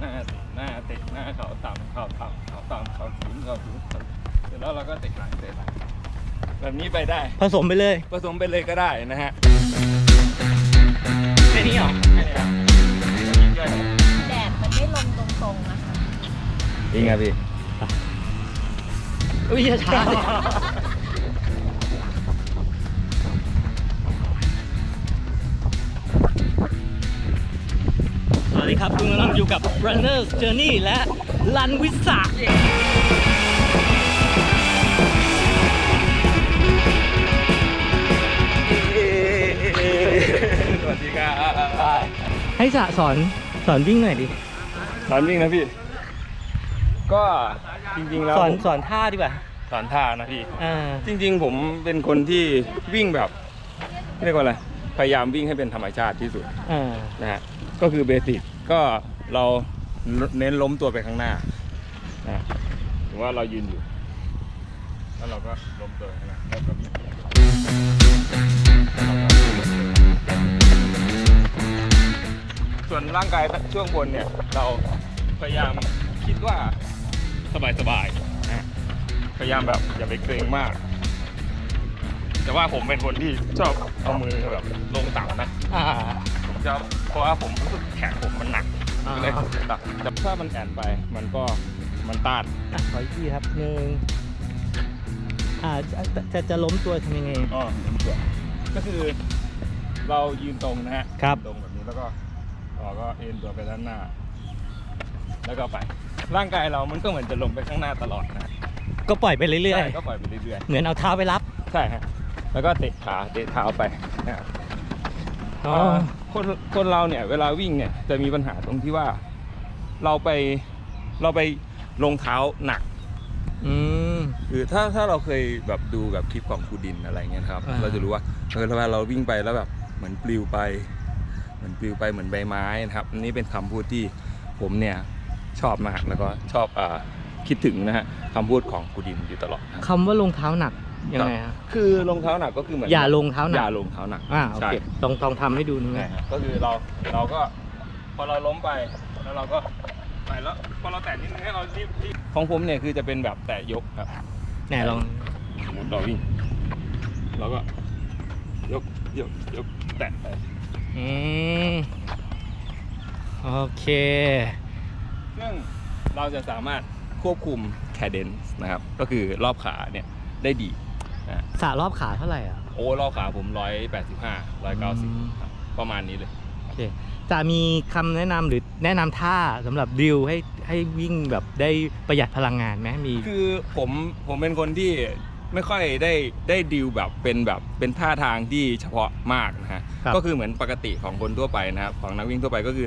หน้าเตะหน้าเตะหน้าเขาต่ำเขาต่ำเขาต่ำเขาสูงเขาสูงเขาเสร็จแล้วเราก็เตะหลังเตะหลังแบบนี้ไปได้ผสมไปเลย ผสมไปเลยก็ได้นะฮะแค่นี้เหรอแค่นี้ครับแดดมันไม่ลงตรงๆนะคะ จริงครับพี่ อุ้ยช้า วัสดีครับคุณกำลังอยู่กับ Runners Journey และลันวิสาสวัสดีครับให้สะสอนสอนวิ่งหน่อยดิ สอนวิ่งนะพี่ ก็จริงๆแล้วสอนผมสอนท่าดีกว่า สอนท่านะพี่อ่าจริง ๆ ผมเป็นคนที่วิ่งแบบเรียกว่าอะไร พยายามวิ่งให้เป็นธรรมชาติที่สุดอ่า นะฮะก็คือเบสิกก็เราเน้นล้มตัวไปข้างหน้านะฮะถือว่าเรายืนอยู่ แล้วเราก็ล้มตัวไปข้างหน้าแล้วก็วิ่งแล้วเราก็ส่วนร่างกายช่วงบนเนี่ย เราพยายามคิดว่าสบายๆนะฮะพยายามแบบอย่าไปเกรงมาก แต่ว่าผมเป็นคนที่ชอบเอามือแบบลงต่ำนะอ่าผมจะเพราะว่าผมรู้สึกแขนผมมันหนักอ่าก็เลยตัดแต่ถ้ามันแอนไปมันก็มันต้านอะขออีกทีครับหนึ่งอ่าจะจะจะล้มตัวทำยังไง อ๋อมันเกิดก็คือเรายืนตรงนะฮะครับ ยืนตรงแบบนี้แล้วก็เราก็เอ็นตัวไปด้านหน้า แล้วก็ไป ร่างกายเรามันก็เหมือนจะลงไปข้างหน้าตลอดนะก็ปล่อยไปเรื่อยใช่ก็ปล่อยไปเรื่อยๆ เหมือนเอาเท้าไปรับ ๆ ใช่ฮะ แล้วก็เตะขาเตะเท้าไปนะฮะอ๋อเอ่อคนคนเราเนี่ยเวลาวิ่งเนี่ยจะมีปัญหาตรงที่ว่า เราไปเราไปลงเท้าหนักอืมคือถ้าถ้าเราเคยแบบดูแบบคลิปของครูดินอะไรเงี้ยครับอ่าเราจะรู้ว่าเออเวลาเราวิ่งไปแล้วแบบเหมือนปลิวไป เหมือนปลิวไปเหมือนใบไม้นะครับอันนี้เป็นคำพูดที่ผมเนี่ยชอบมากแล้วก็ชอบอ่าคิดถึงนะฮะคำพูดของครูดินอยู่ตลอดนะครับคำว่ารองเท้าหนัก ยังไงฮะคือรองเท้าหนักก็คือเหมือนอย่าลงเท้าหนักอย่าลงเท้าหนักอ่าโอใช่เคต้องต้องทำให้ดูนึงใช่นะครับก็คือเราเราก็พอเราล้มไปแล้วเราก็ไปแล้วพอเราแตะนิดนึงให้เรารีบรีบของผมเนี่ยคือจะเป็นแบบแตะยกครับไหนลองสมมติเราวิ่งเราก็ยกยกยกแตะไปอืมโอเค ซึ่งเราจะสามารถควบคุมแคเดนซ์นะครับ ก็คือรอบขาเนี่ยได้ดีนะ สระรอบขาเท่าไหร่อะโอ้รอบขาผมร้อยแปดสิบห้าร้อยเก้าสิบอืมประมาณนี้เลยโอเคจะมีคำแนะนำหรือแนะนำท่าสำหรับดิวให้ให้วิ่งแบบได้ประหยัดพลังงานไหมมีคือผมผมเป็นคนที่ไม่ค่อยได้ได้ดีลแบบเป็นแบบเป็นท่าทางที่เฉพาะมากนะฮะครับก็คือเหมือนปกติของคนทั่วไปนะครับของนักวิ่งทั่วไปก็คือ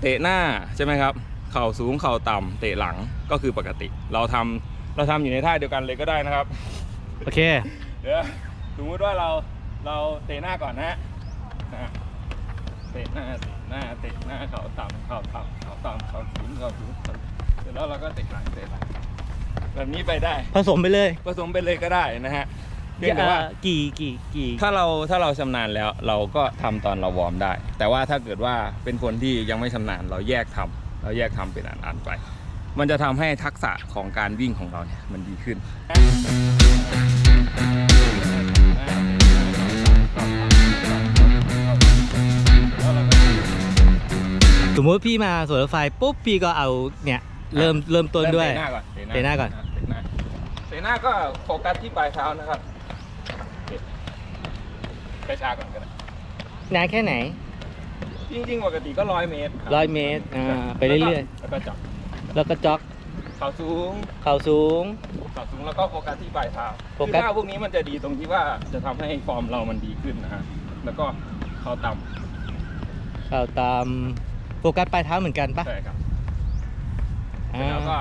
เตะหน้าใช่ไหมครับ เข่าสูงเข่าต่ำเตะหลังก็คือปกติ เราทำเราทำอยู่ในท่าเดียวกันเลยก็ได้นะครับ โอเค เดี๋ยวสมมติว่าเราเราเตะหน้าก่อนนะฮะเตะหน้าเตะหน้าเตะหน้าเขาต่ำเขาต่ำเขาต่ำเขาสูงเขาสูงเสร็จแล้วเราก็เตะหลังเตะหลังแบบนี้ไปได้ผสมไปเลยผสมไปเลยก็ได้นะฮะเพียงแต่ว่า กี่กี่กี่ถ้าเราถ้าเราชำนาญแล้วเราก็ทำตอนเราวอร์มได้ แต่ว่าถ้าเกิดว่าเป็นคนที่ยังไม่ชำนาญเราแยกทำเราแยกทำเป็นอันๆไป มันจะทำให้ทักษะของการวิ่งของเราเนี่ยมันดีขึ้น สมมติพี่มาสวนรถไฟปุ๊บพี่ก็เอาเนี่ยเริ่มเริ่มต้นด้วยเตะหน้าก่อนเตะหน้าก่อนเตะหน้าเตะหน้าก็โฟกัสที่ปลายเท้านะครับไปช้าก่อนก็ได้นานแค่ไหน จริงๆปกติก็ร้อยเมตรคบร้อยเมตรอ่าไปเรื่อยแล้วก็จับๆ แล้วก็จ็อกเข่าสูงเข่าสูง เข่าสูงแล้วก็โฟกัสที่ปลายเท้าโฟคือกัสท่าพวกนี้มันจะดีตรงที่ว่าจะทำให้ฟอร์มเรามันดีขึ้นนะฮะแล้วก็เข่าต่เข่าตามโฟกัสปลายเท้าเหมือนกันำปะใช่ครับอ่าแล้วก็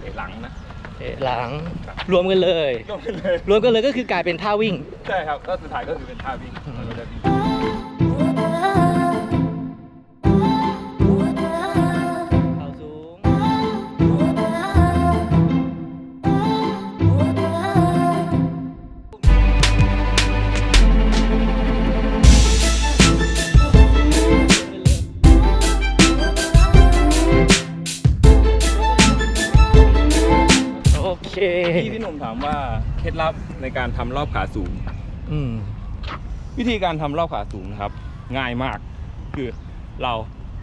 เตะหลังนะเตะหลังครับรวมกันเลยรวมกันเลยรวมกันเลยก็คือกลายเป็นท่าวิ่ง ใช่ครับก็สุดท้ายก็คือเป็นท่าวิ่งอืมเราจะวิ่ ที่พี่หนุ่มถามว่าเคล็ดลับในการทำรอบขาสูง อืม วิธีการทำรอบขาสูงนะครับ ง่ายมากคือเรา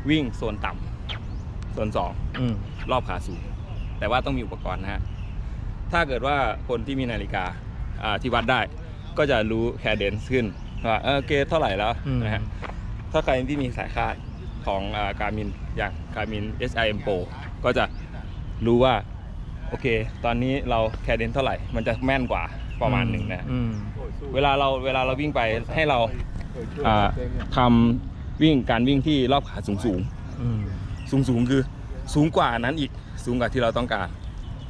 วิ่งโซนต่ำโซนสอง อืม รอบขาสูง แต่ว่าต้องมีอุปกรณ์นะฮะ ถ้าเกิดว่าคนที่มีนาฬิกาอ่าที่วัดได้ ก็จะรู้แคเดนซ์ขึ้นว่าเออเกจเท่าไหร่แล้วอืม นะฮะ ถ้าใครที่มีสายคาดของการมินอย่างการมิน SIM Pro ก็จะรู้ว่า โอเค ตอนนี้เราแคเดนเท่าไหร่ มันจะแม่นกว่าประมาณหนึ่งนะ อืมเวลาเราเวลาเราวิ่งไปให้เราอ่าทำวิ่งการวิ่งที่รอบขาสูงสูงอืมสูงสูงๆคือสูงกว่านั้นอีกสูงกว่าที่เราต้องการ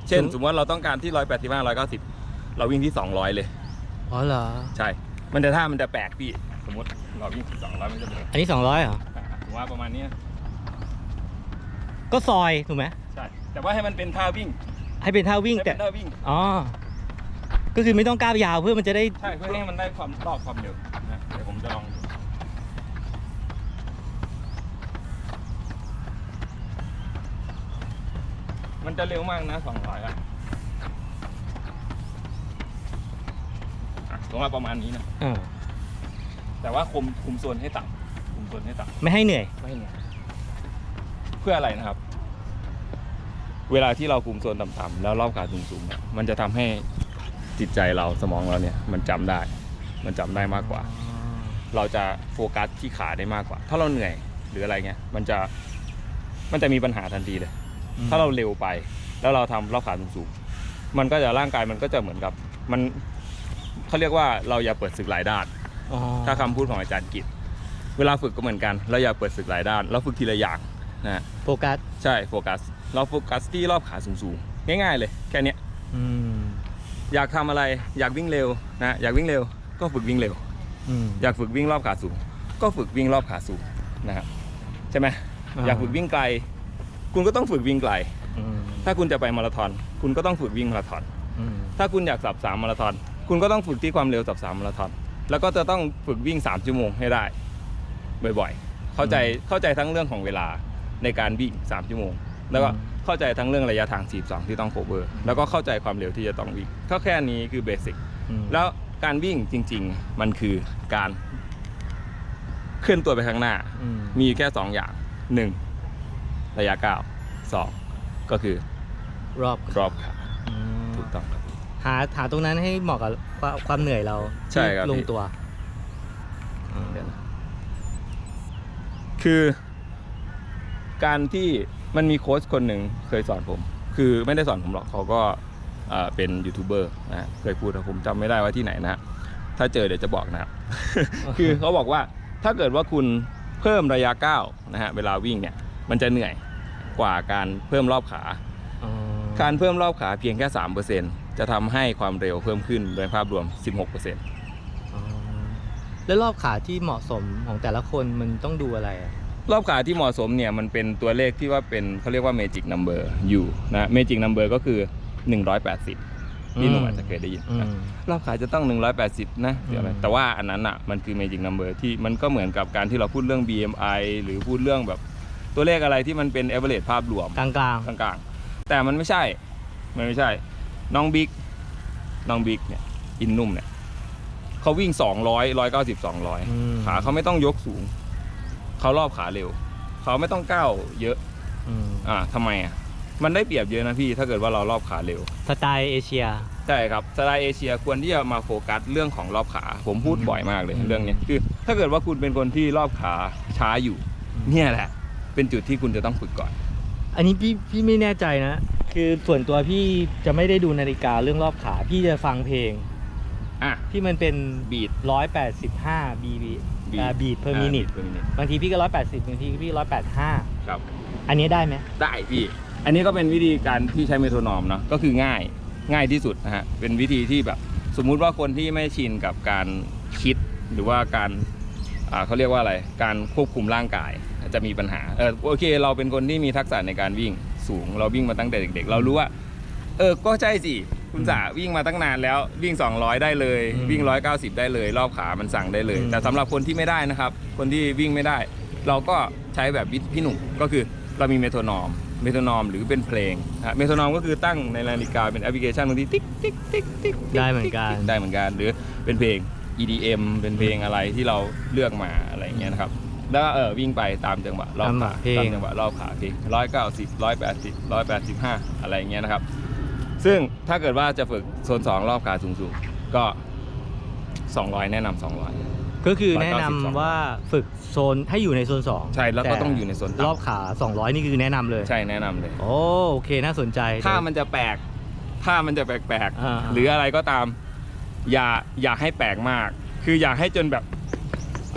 เช่นสูงสมมติว่าเราต้องการที่185 190เราวิ่งที่200เลย อ๋อเหรอ ใช่ มันจะท่ามันจะแปลกพี่ สมมติเราวิ่งที่200มันจะเป็นอันนี้สองร้อยเหรอผมว่าประมาณเนี้ยก็ซอย ถูกไหมใช่ แต่ว่าให้มันเป็นท่าวิ่ง ให้เป็นท่าวิ่งให้แต่เป็นท่าวิ่งอ๋อก็คือไม่ต้องก้าวยาวเพื่อมันจะได้ใช่เพื่อให้มันได้ความรอบความเร็วนะเดี๋ยวผมจะลองดูมันจะเร็วมากนะ200อะอะผมว่าประมาณนี้นะอ่าแต่ว่าคุมคุมโซนให้ต่ำคุมโซนให้ต่ไม่ให้เหนื่อยำไม่เหนื่อยเพื่ออะไรนะครับ เวลาที่เราคุมโซนต่ำๆแล้วรอบขาสูงๆเนี่ยมันจะทำให้จิตใจเราสมองเราเนี่ยมันจำได้ มันจำได้มากกว่า เราจะโฟกัสที่ขาได้มากกว่า ถ้าเราเหนื่อยหรืออะไรเงี้ยมันจะมันจะมีปัญหาทันทีเลยอืมถ้าเราเร็วไปแล้วเราทำรอบขาสูงๆมันก็จะร่างกายมันก็จะเหมือนกับมันเขาเรียกว่าเราอย่าเปิดศึกหลายด้านอ๋อถ้าคำพูดของอาจารย์กิจเวลาฝึกก็เหมือนกัน เราอย่าเปิดศึกหลายด้าน เราฝึกทีละอย่างนะฮะโฟกัส ใช่โฟกัส เราโฟกัสที่รอบขาสูงๆ ง่ายๆเลยแค่เนี้ยอืมอยากทำอะไรอยากวิ่งเร็วนะอยากวิ่งเร็ว ก็ฝึกวิ่งเร็วอืมอยากฝึกวิ่งรอบขาสูง ก็ฝึกวิ่งรอบขาสูงนะครับใช่ไหมอ่าอยากฝึกวิ่งไกล คุณก็ต้องฝึกวิ่งไกลอืมถ้าคุณจะไปมาราธอน คุณก็ต้องฝึกวิ่งมาราธอนอืมถ้าคุณอยากสับสามมาราธอน คุณก็ต้องฝึกที่ความเร็วสับสามมาราธอน แล้วก็จะต้องฝึกวิ่ง3ชั่วโมงให้ได้ บ่อยๆ เข้าใจเข้าใจทั้งเรื่องของเวลาในการวิ่ง3ชั่วโมง แล้วก็เข้าใจทั้งเรื่องระยะทาง 42 ที่ต้องโคเวอร์แล้วก็เข้าใจความเร็วที่จะต้องวิ่งก็แค่นี้คือเบสิกอืมแล้วการวิ่งจริง ๆ มันคือการเคลื่อนตัวไปข้างหน้าอืมมีแค่ 2 อย่าง 1. ระยะก้าวสองก็คือรอบรอบขาอืมถูกต้องครับหาหาตรงนั้นให้เหมาะกับความความเหนื่อยเราใช่ครับที่ลงพี่ตัว คือการที่ มันมีโค้ชคนหนึ่งเคยสอนผม คือไม่ได้สอนผมหรอกเขาก็เอ่อเป็นยูทูบเบอร์นะฮะเคยพูดแต่ผมจำไม่ได้ว่าที่ไหนนะฮะถ้าเจอเดี๋ยวจะบอกนะครับ คือเขาบอกว่าถ้าเกิดว่าคุณเพิ่มระยะก้าวนะฮะเวลาวิ่งเนี่ยมันจะเหนื่อยกว่าการเพิ่มรอบขาอ๋อการเพิ่มรอบขาเพียงแค่3%จะทำให้ความเร็วเพิ่มขึ้นโดยภาพรวม16%อ๋อแล้วรอบขาที่เหมาะสมของแต่ละคนมันต้องดูอะไรอะ รอบขาที่เหมาะสมเนี่ยมันเป็นตัวเลขที่ว่าเป็นเขาเรียกว่า magic number อยู่นะ magic number ก็คือ 180ที่หนุ่มอาจจะเคยได้ยินอืนะมรอบขาจะต้อง 180 นะเดี๋ยวอะไรอืมแต่ว่าอันนั้นอะมันคือ magic number ที่มันก็เหมือนกับการที่เราพูดเรื่อง BMI หรือพูดเรื่องแบบตัวเลขอะไรที่มันเป็น average ภาพรวมกลางกลางกลางๆ แต่มันไม่ใช่มันไม่ใช่ น้องบิ๊กน้องบิ๊กเนี่ยอินนุ่มเนี่ยเขาวิ่ง 200 190 200ขาเขาไม่ต้องยกสูง เขารอบขาเร็ว เขาไม่ต้องก้าวเยอะ อืมอ่าทำไมอะ มันได้เปรียบเยอะนะพี่ ถ้าเกิดว่าเรารอบขาเร็ว สไตล์เอเชีย ใช่ครับสไตล์เอเชียควรที่จะมาโฟกัสเรื่องของรอบขา ผมพูดบ่อยมากเลย อืมเรื่องเนี้ยคือ ถ้าเกิดว่าคุณเป็นคนที่รอบขาช้าอยู่ อืม เนี่ยแหละ เป็นจุดที่คุณจะต้องฝึกก่อน อันนี้พี่พี่ไม่แน่ใจนะ คือส่วนตัวพี่จะไม่ได้ดูนาฬิกาเรื่องรอบขา พี่จะฟังเพลงอะที่มันเป็นบีด ร้อยแปดสิบห้าบีบี บีทเพอร์มินิท per minute บางทีพี่ก็ร้อยแปดสิบบางทีพี่ร้อยแปดห้าครับอันนี้ได้ไหมได้พี่ อันนี้ก็เป็นวิธีการที่ใช้เมโทรนอมเนาะก็คือง่ายง่ายที่สุดนะฮะเป็นวิธีที่แบบสมมุติว่าคนที่ไม่ชินกับการคิดหรือว่าการอ่าเขาเรียกว่าอะไร การควบคุมร่างกายจะมีปัญหาเออโอเค เราเป็นคนที่มีทักษะในการวิ่งสูง เราวิ่งมาตั้งแต่เด็ก ๆ เรารู้ว่า เออก็ใช่สิ คุณจ๋าวิ่งมาตั้งนานแล้ววิ่ง 200 ได้เลยอืมวิ่ง 190 ได้เลย รอบขามันสั่งได้เลยอืมแต่สำหรับคนที่ไม่ได้นะครับ คนที่วิ่งไม่ได้ เราก็ใช้แบบวิธีพี่หนุ่มก็คือเรามีเมโทรนอมเมโทรนอมหรือเป็นเพลงนะเมโทรนอมก็คือตั้งในนาฬิกาเป็นแอปพลิเคชันบางทีติ๊กติ๊กติ๊กติ๊กติ๊กได้เหมือนกันได้เหมือนกันหรือเป็นเพลง EDM เป็นเพลงอะไรที่เราเลือกมาอะไรอย่างเงี้ยนะครับแล้วก็เออวิ่งไปตามจังหวะรอบขาตามเพลงตามจังหวะรอบขาเพลงร้อยเก้าสิบร้อยแปดสิบร้อยแปดสิบห้าอะไรอย่างเงี้ยนะครับ ซึ่งถ้าเกิดว่าจะฝึกโซนสองรอบขาสูงๆก็ 200 แนะนำ200 ก็คือแนะนำ192 ว่าฝึกโซนให้อยู่ในโซน2ใช่แล้วก็ต้องอยู่ในโซนต่ำรอบขา 200 นี่คือแนะนำเลย ใช่แนะนำเลย โอ้โอเคน่าสนใจ ถ้ามันจะแปลก ถ้ามันจะแปลกอ่า ๆ หรืออะไรก็ตาม อย่าอย่าให้แปลกมาก คืออย่าให้จนแบบ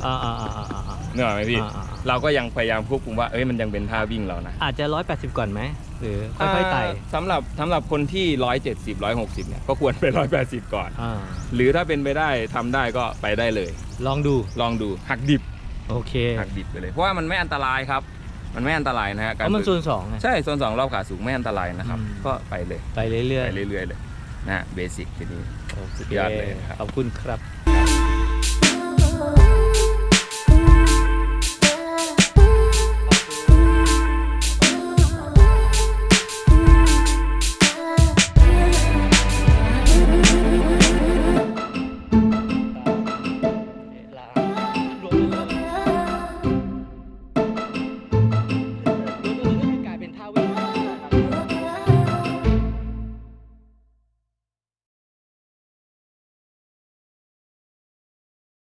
อ่าอ่าอ่าอ่าอ่าเหนื่อยไหมพี่ อ่าอ่าเราก็ยังพยายามควบคุมว่า เอ้ยมันยังเป็นท่าวิ่งเรานะ อาจจะ 180 ก่อนไหม หรือค่อยๆไต่าสำหรับสำหรับคนที่ 170 160 เนี่ย ก็ควรไป 180 ก่อน อ่าหรือถ้าเป็นไปได้ทำได้ก็ไปได้เลย ลองดูลองดูหักดิบโอเคหักดิบไปเลย เพราะว่ามันไม่อันตรายครับ มันไม่อันตรายนะฮะเพการราะมันฝึโซกน2ไง ใช่โซนสองรอบขาสูงไม่อันตรายนะครับ อืม ก็ไปเลย ไปเรื่อยไปเรื่อยๆเลยนะฮะเบสิกทีนี้ ๆโอเคสุดยอดเลยครับ ขอบคุณครับ